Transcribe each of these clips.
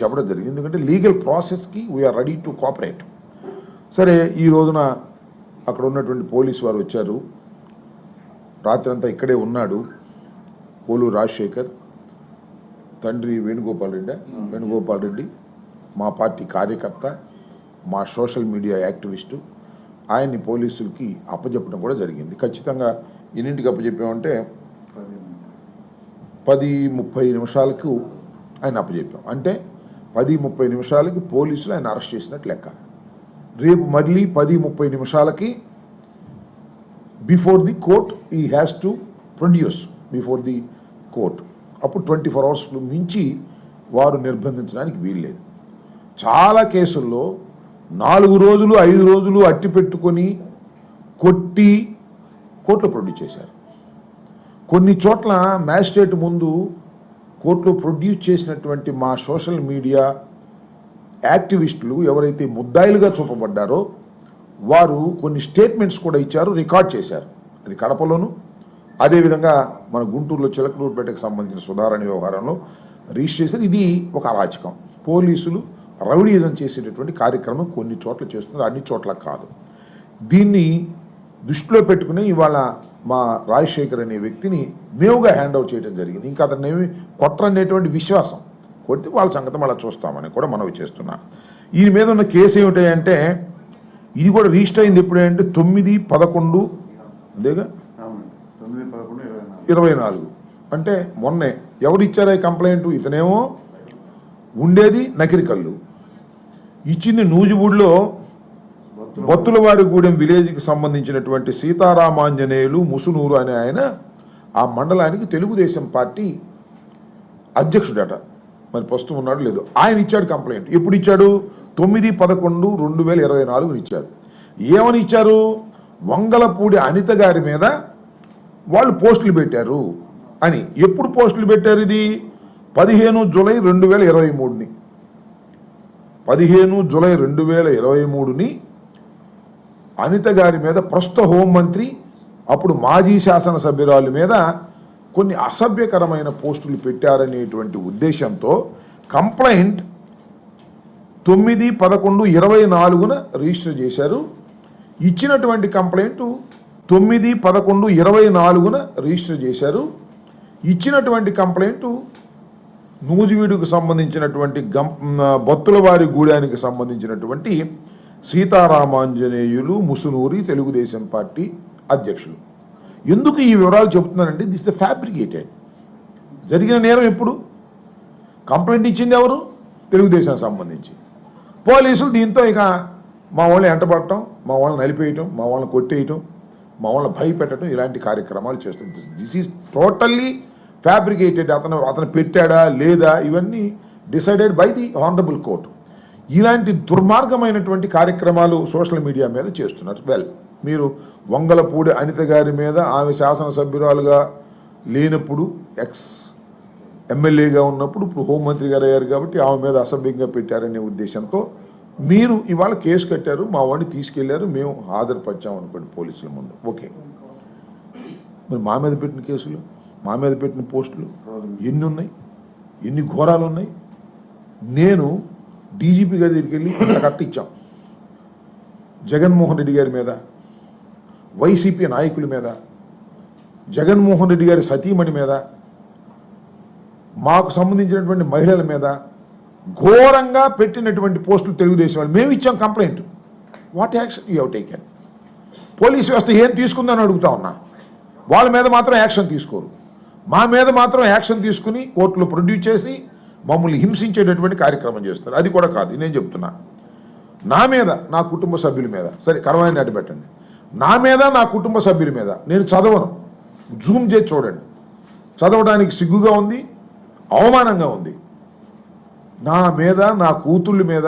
చెప్పడం జరిగింది. ఎందుకంటే లీగల్ ప్రాసెస్కి వీఆర్ రెడీ టు కోఆపరేట్ సరే ఈ రోజున అక్కడ ఉన్నటువంటి పోలీసు వారు వచ్చారు. రాత్రంతా ఇక్కడే ఉన్నాడు పోలు రాజశేఖర్. తండ్రి వేణుగోపాల్ రెడ్డి వేణుగోపాల్ రెడ్డి మా పార్టీ కార్యకర్త మా సోషల్ మీడియా యాక్టివిస్టు ఆయన్ని పోలీసులకి అప్పచెప్పడం కూడా జరిగింది. ఖచ్చితంగా ఎన్నింటికి అప్పచెప్పామంటే పది ముప్పై నిమిషాలకు ఆయన అప్పచెప్పాం అంటే పది ముప్పై నిమిషాలకి పోలీసులు ఆయన అరెస్ట్ చేసినట్టు లెక్క. రేపు మళ్ళీ పది ముప్పై నిమిషాలకి before the court he has to produce before the court. అప్పుడు ట్వంటీ ఫోర్ అవర్స్ మించి వారు నిర్బంధించడానికి వీల్లేదు. చాలా కేసుల్లో నాలుగు రోజులు ఐదు రోజులు అట్టి పెట్టుకొని కొట్టి కోర్టులో ప్రొడ్యూస్ చేశారు. కొన్ని చోట్ల మ్యాజిస్ట్రేట్ ముందు కోర్టులో ప్రొడ్యూస్ చేసినటువంటి మా సోషల్ మీడియా యాక్టివిస్టులు ఎవరైతే ముద్దాయిలుగా చూపబడ్డారో వారు కొన్ని స్టేట్మెంట్స్ కూడా ఇచ్చారు రికార్డ్ చేశారు. అది కడపలోను. అదేవిధంగా మన గుంటూరులో చిలకలూరుపేటకు సంబంధించిన సుధారణ వ్యవహారంలో రిజిస్టర్ చేశారు. ఇది ఒక అరాచకం. పోలీసులు రౌడీజం చేసేటటువంటి కార్యక్రమం కొన్ని చోట్ల చేస్తున్నారు అన్ని చోట్ల కాదు. దీన్ని దృష్టిలో పెట్టుకుని ఇవాళ మా రాజశేఖర్ అనే వ్యక్తిని మేముగా హ్యాండ్ అవుట్ చేయడం జరిగింది. ఇంకా అతన్ని ఏమి కొట్టరనేటువంటి విశ్వాసం కొడితే వాళ్ళ సంగతి మళ్ళీ చూస్తామని కూడా మనవి చేస్తున్నా. ఈయన మీద ఉన్న కేసు ఏమిటంటే ఇది కూడా రిజిస్టర్ అయింది ఎప్పుడంటే తొమ్మిది పదకొండు పదకొండు ఇరవై నాలుగు. ఇరవై నాలుగు. అంటే మొన్నే ఎవరు ఇచ్చారా ఈ కంప్లైంట్ ఇతనేమో ఉండేది నకిరికల్లు ఇచ్చింది నూజివూడిలో బొత్తులవారిగూడెం విలేజ్కి సంబంధించినటువంటి సీతారామాంజనేయులు ముసునూరు అనే ఆయన ఆ మండలానికి తెలుగుదేశం పార్టీ అధ్యక్షుడట. మరి ప్రస్తుతం ఉన్నాడు లేదు. ఆయన ఇచ్చాడు కంప్లైంట్. ఎప్పుడు ఇచ్చాడు? తొమ్మిది పదకొండు రెండు వేల ఇరవై నాలుగుని ఇచ్చాడు. ఏమని ఇచ్చారు? వంగలపూడి అనిత గారి మీద వాళ్ళు పోస్టులు పెట్టారు అని. ఎప్పుడు పోస్టులు పెట్టారు ఇది? పదిహేను జూలై రెండు వేల ఇరవై మూడుని. పదిహేను జూలై రెండు వేల ఇరవై మూడుని అనిత గారి మీద ప్రస్తుత హోంమంత్రి అప్పుడు మాజీ శాసనసభ్యురాలు మీద కొన్ని అసభ్యకరమైన పోస్టులు పెట్టారనేటువంటి ఉద్దేశంతో కంప్లైంట్ తొమ్మిది పదకొండు ఇరవై నాలుగున రిజిస్టర్ చేశారు. ఇచ్చినటువంటి కంప్లైంట్ తొమ్మిది పదకొండు ఇరవై నాలుగున రిజిస్టర్ చేశారు. ఇచ్చినటువంటి కంప్లైంట్ నూజివీడుకు సంబంధించినటువంటి గం బొత్తులవారి గూడానికి సంబంధించినటువంటి సీతారామాంజనేయులు ముసునూరి తెలుగుదేశం పార్టీ అధ్యక్షులు. ఎందుకు ఈ వివరాలు చెబుతున్నానంటే దిస్ ద ఫ్యాబ్రికేటెడ్ జరిగిన నేరం ఎప్పుడు? కంప్లైంట్ ఇచ్చింది ఎవరు? తెలుగుదేశం సంబంధించి. పోలీసులు దీంతో ఇక మా వాళ్ళని ఎంటబడటం మా వాళ్ళని నలిపేయటం మా వాళ్ళని కొట్టేయటం మా వాళ్ళని భయపెట్టడం ఇలాంటి కార్యక్రమాలు చేస్తుంది దిస్ ఈజ్ టోటల్లీ ఫ్యాబ్రికేటెడ్ అతను అతను పెట్టాడా లేదా? ఇవన్నీ decided by the honourable court ఇలాంటి దుర్మార్గమైనటువంటి కార్యక్రమాలు సోషల్ మీడియా మీద చేస్తున్నారు. వెల్ మీరు వంగలపూడి అనిత గారి మీద ఆమె శాసనసభ్యురాలుగా లేనప్పుడు ఎక్స్ ఎమ్మెల్యేగా ఉన్నప్పుడు ఇప్పుడు హోంమంత్రి గారు అయ్యారు కాబట్టి ఆమె మీద అసభ్యంగా పెట్టారనే ఉద్దేశంతో మీరు ఇవాళ కేసు కట్టారు మా వాడిని తీసుకెళ్ళారు మేము హాజరుపరిచాం అనుకోండి పోలీసుల ముందు. ఓకే మరి మా మీద పెట్టిన కేసులు మా మీద పెట్టిన పోస్టులు ఎన్ని ఉన్నాయి? ఎన్ని ఘోరాలు ఉన్నాయి? నేను డీజీపీ గారి దగ్గరికి వెళ్ళి ఇంత కట్ట ఇచ్చాం. జగన్మోహన్ రెడ్డి గారి మీద వైసీపీ నాయకుల మీద జగన్మోహన్ రెడ్డి గారి సతీమణి మీద మాకు సంబంధించినటువంటి మహిళల మీద ఘోరంగా పెట్టినటువంటి పోస్టులు తెలుగుదేశం వాళ్ళు. మేము ఇచ్చాం complaint. What action you have taken police వ్యవస్థ ఏం తీసుకుందని అడుగుతా ఉన్నా. వాళ్ళ మీద మాత్రం యాక్షన్ తీసుకోరు. మా మీద మాత్రం యాక్షన్ తీసుకుని కోర్టులో ప్రొడ్యూస్ చేసి మమ్మల్ని హింసించేటటువంటి కార్యక్రమం చేస్తారు అది కూడా కాదు నేను చెప్తున్నా. నా మీద నా కుటుంబ సభ్యుల మీద సరే కరవాయిని అడ్డు పెట్టండి. నా మీద నా కుటుంబ సభ్యుల మీద నేను చదవను. జూమ్ చేసి చూడండి. చదవడానికి సిగ్గుగా ఉంది అవమానంగా ఉంది. నా మీద నా కూతుళ్ళ మీద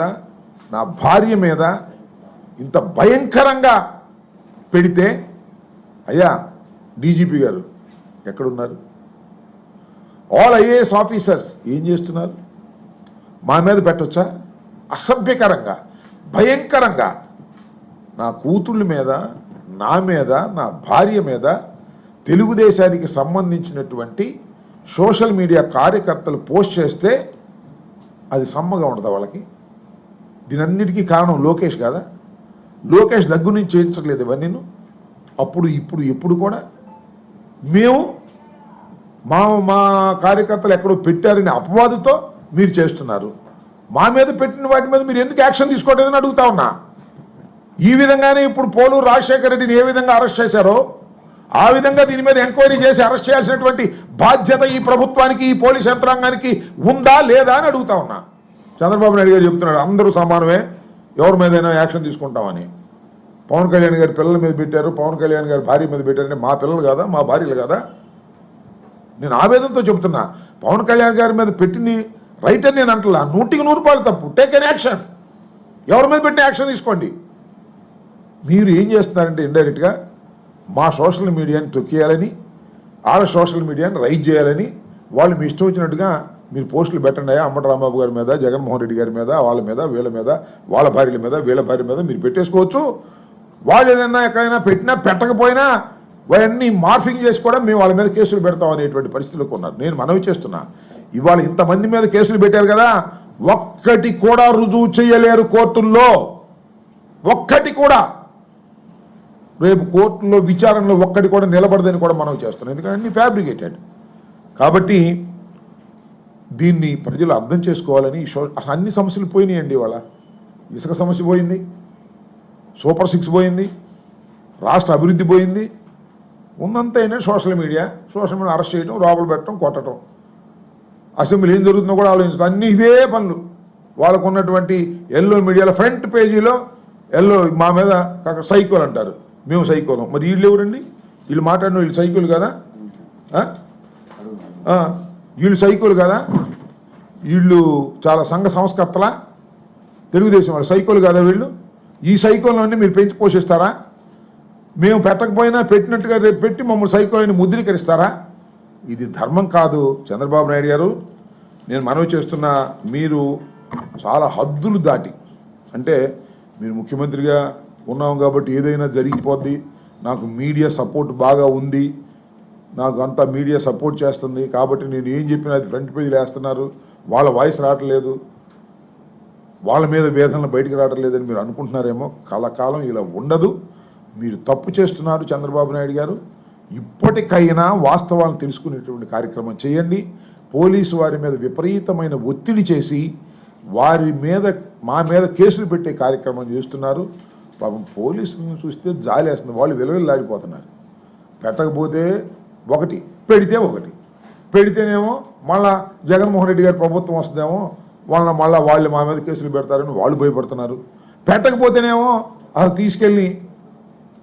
నా భార్య మీద ఇంత భయంకరంగా పెడితే అయ్యా డీజీపీ గారు ఎక్కడున్నారు? ఆల్ ఐఏఎస్ ఆఫీసర్స్ ఏం చేస్తున్నారు? మా మీద పెట్టొచ్చా? అసభ్యకరంగా భయంకరంగా. నా కూతుళ్ళ మీద నా మీద నా భార్య మీద తెలుగుదేశానికి సంబంధించినటువంటి సోషల్ మీడియా కార్యకర్తలు పోస్ట్ చేస్తే అది సమ్మగా ఉండదా వాళ్ళకి? దీనన్నిటికీ కారణం లోకేష్ కాదా? లోకేష్ దగ్గర నుంచి చేయించట్లేదు ఇవన్నీ అప్పుడు ఇప్పుడు ఎప్పుడు కూడా మేము మా మా కార్యకర్తలు ఎక్కడో పెట్టారని అపవాదుతో మీరు చేస్తున్నారు. మా మీద పెట్టిన వాటి మీద మీరు ఎందుకు యాక్షన్ తీసుకోవట్లేదని అడుగుతా ఉన్నా. ఈ విధంగానే ఇప్పుడు పోలూరు రాజశేఖర రెడ్డిని ఏ విధంగా అరెస్ట్ చేశారో ఆ విధంగా దీని మీద ఎంక్వైరీ చేసి అరెస్ట్ చేయాల్సినటువంటి బాధ్యత ఈ ప్రభుత్వానికి ఈ పోలీస్ యంత్రాంగానికి ఉందా లేదా అని అడుగుతా ఉన్నా. చంద్రబాబు నాయుడు గారు చెప్తున్నాడు అందరూ సమానమే ఎవరి మీదైనా యాక్షన్ తీసుకుంటామని. పవన్ కళ్యాణ్ గారి పిల్లల మీద పెట్టారు పవన్ కళ్యాణ్ గారి భార్య మీద పెట్టారంటే మా పిల్లలు కాదా మా భార్యలు కాదా? నేను ఆవేదనతో చెప్తున్నా పవన్ కళ్యాణ్ గారి మీద పెట్టింది రైట్ అని నేను అంటలా నూటికి నూరు రూపాయలు తప్పు. టేక్ ఎన్ యాక్షన్ ఎవరి మీద పెట్టిన యాక్షన్ తీసుకోండి. మీరు ఏం చేస్తున్నారంటే ఇండైరెక్ట్గా మా సోషల్ మీడియాని తొక్కేయాలని వాళ్ళ సోషల్ మీడియాని రైజ్ చేయాలని వాళ్ళు మీ ఇష్టం వచ్చినట్టుగా మీరు పోస్టులు పెట్టండి అమ్మట రాంబాబు గారి మీద జగన్మోహన్ రెడ్డి గారి మీద వాళ్ళ మీద వీళ్ళ మీద వాళ్ళ భార్యల మీద వీళ్ళ భార్య మీద మీరు పెట్టేసుకోవచ్చు. వాళ్ళు ఏదైనా ఎక్కడైనా పెట్టినా పెట్టకపోయినా అవన్నీ మార్ఫింగ్ చేసి కూడా మేము వాళ్ళ మీద కేసులు పెడతాం అనేటువంటి పరిస్థితులకు ఉన్నారు. నేను మనవి చేస్తున్నా. ఇవాళ ఇంతమంది మీద కేసులు పెట్టారు కదా ఒక్కటి కూడా రుజువు చేయలేరు కోర్టుల్లో. ఒక్కటి కూడా. రేపు కోర్టులో విచారణలో ఒక్కటి కూడా నిలబడదని కూడా మనం చేస్తున్నాం. ఎందుకంటే అన్ని ఫ్యాబ్రికేటెడ్ కాబట్టి దీన్ని ప్రజలు అర్థం చేసుకోవాలని అన్ని సమస్యలు పోయినాయండి ఇవాళ. ఇసుక సమస్య పోయింది. సూపర్ సిక్స్ పోయింది. రాష్ట్ర అభివృద్ధి పోయింది. ఉందంతైనా social media social media arrest చేయడం లోపల పెట్టడం కొట్టడం అసెంబ్లీ ఏం జరుగుతుందో కూడా ఆలోచించడం అన్ని ఇవే పనులు. వాళ్ళకు ఉన్నటువంటి ఎల్లో మీడియాలో ఫ్రంట్ పేజీలో ఎల్లో మా మీద కాక సైకోలు అంటారు. మేము సైకోలం. మరి వీళ్ళు ఎవరండి? వీళ్ళు మాట్లాడిన వీళ్ళు సైకోలు కదా? వీళ్ళు సైకోలు కదా? వీళ్ళు చాలా సంఘ సంస్కర్తలా? తెలుగుదేశం వాళ్ళు సైకోలు కదా వీళ్ళు? ఈ సైకోలన్నీ మీరు పెంచి పోషిస్తారా? మేము పెట్టకపోయినా పెట్టినట్టుగా రేపు పెట్టి మమ్మల్ని సైకోలని ముద్రీకరిస్తారా? ఇది ధర్మం కాదు చంద్రబాబు నాయుడు గారు. నేను మనవి చేస్తున్న మీరు చాలా హద్దులు దాటి అంటే మీరు ముఖ్యమంత్రిగా ఉన్నాం కాబట్టి ఏదైనా జరిగిపోద్ది నాకు మీడియా సపోర్ట్ బాగా ఉంది నాకు అంతా మీడియా సపోర్ట్ చేస్తుంది కాబట్టి నేను ఏం చెప్పినా అది ఫ్రంట్ పేజీలు వేస్తున్నారు వాళ్ళ వాయిస్ రావట్లేదు వాళ్ళ మీద వేదనలు బయటికి రావట్లేదని మీరు అనుకుంటున్నారేమో కలకాలం ఇలా ఉండదు. మీరు తప్పు చేస్తున్నారు చంద్రబాబు నాయుడు గారు ఇప్పటికైనా వాస్తవాలను తెలుసుకునేటువంటి కార్యక్రమం చేయండి. పోలీసు వారి మీద విపరీతమైన ఒత్తిడి చేసి వారి మీద మా మీద కేసులు పెట్టే కార్యక్రమం చేస్తున్నారు. పాపం పోలీసులను చూస్తే జాలేస్తుంది. వాళ్ళు విలువలాడిపోతున్నారు పెట్టకపోతే ఒకటి పెడితే ఒకటి. పెడితేనేమో మళ్ళా జగన్మోహన్ రెడ్డి గారి ప్రభుత్వం వస్తుందేమో వాళ్ళ మళ్ళీ వాళ్ళు మా మీద కేసులు పెడతారని వాళ్ళు భయపడుతున్నారు. పెట్టకపోతేనేమో అసలు తీసుకెళ్ళి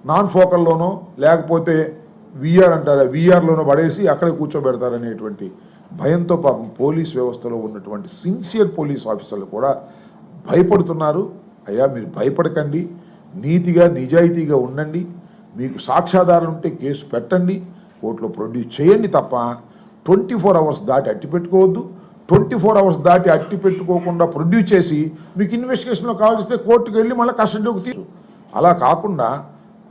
నాన్ ఫోకల్లోనో లేకపోతే విఆర్ అంటారు విఆర్లోనో పడేసి అక్కడే కూర్చోబెడతారనేటువంటి భయంతో పాపం పోలీస్ వ్యవస్థలో ఉన్నటువంటి సిన్సియర్ పోలీస్ ఆఫీసర్లు కూడా భయపడుతున్నారు. అయ్యా మీరు భయపడకండి. నీతిగా నిజాయితీగా ఉండండి. మీకు సాక్ష్యాధారాలు ఉంటే కేసు పెట్టండి. కోర్టులో ప్రొడ్యూస్ చేయండి తప్ప ట్వంటీ ఫోర్ అవర్స్ దాటి అట్టి పెట్టుకోవద్దు. ట్వంటీ ఫోర్ అవర్స్ దాటి అట్టి పెట్టుకోకుండా ప్రొడ్యూస్ చేసి మీకు ఇన్వెస్టిగేషన్లో కావాల్సితే కోర్టుకు వెళ్ళి మళ్ళీ కస్టడీలోకి తీసు. అలా కాకుండా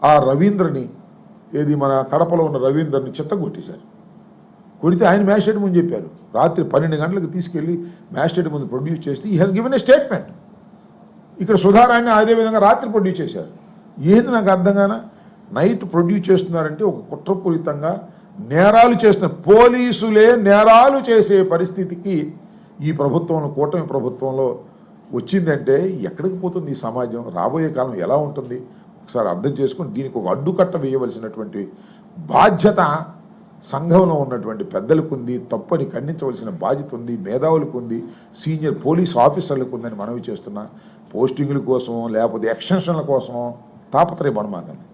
ఆ రవీంద్రని ఏది మన కడపలో ఉన్న రవీంద్రని చిత్తగొట్టేశారు. కొడితే ఆయన మ్యాజిస్ట్రేట్ ముందు చెప్పారు. రాత్రి పన్నెండు గంటలకు తీసుకెళ్ళి మ్యాజిస్ట్రేట్ ముందు ప్రొడ్యూస్ చేస్తే ఈ హ్యాస్ గివెన్ ఏ స్టేట్మెంట్ ఇక్కడ సుధారాన్ని అదే విధంగా రాత్రి ప్రొడ్యూస్ చేశారు. ఏది నాకు అర్థం కాన? నైట్ ప్రొడ్యూస్ చేస్తున్నారంటే ఒక కుట్రపూరితంగా నేరాలు చేస్తున్న పోలీసులే నేరాలు చేసే పరిస్థితికి ఈ ప్రభుత్వంలో కూటమి ప్రభుత్వంలో వచ్చిందంటే ఎక్కడికి పోతుంది ఈ సమాజం? రాబోయే కాలం ఎలా ఉంటుంది? ఒకసారి అర్థం చేసుకొని దీనికి ఒక అడ్డుకట్ట వేయవలసినటువంటి బాధ్యత సంఘంలో ఉన్నటువంటి పెద్దలకు ఉంది తప్పని ఖండించవలసిన బాధ్యత ఉంది మేధావులకు ఉంది సీనియర్ పోలీస్ ఆఫీసర్లకు ఉందని మనవి చేస్తున్నా పోస్టింగుల కోసం లేకపోతే ఎక్స్టెన్షన్ల కోసం తాపత్రయపడమాకండి.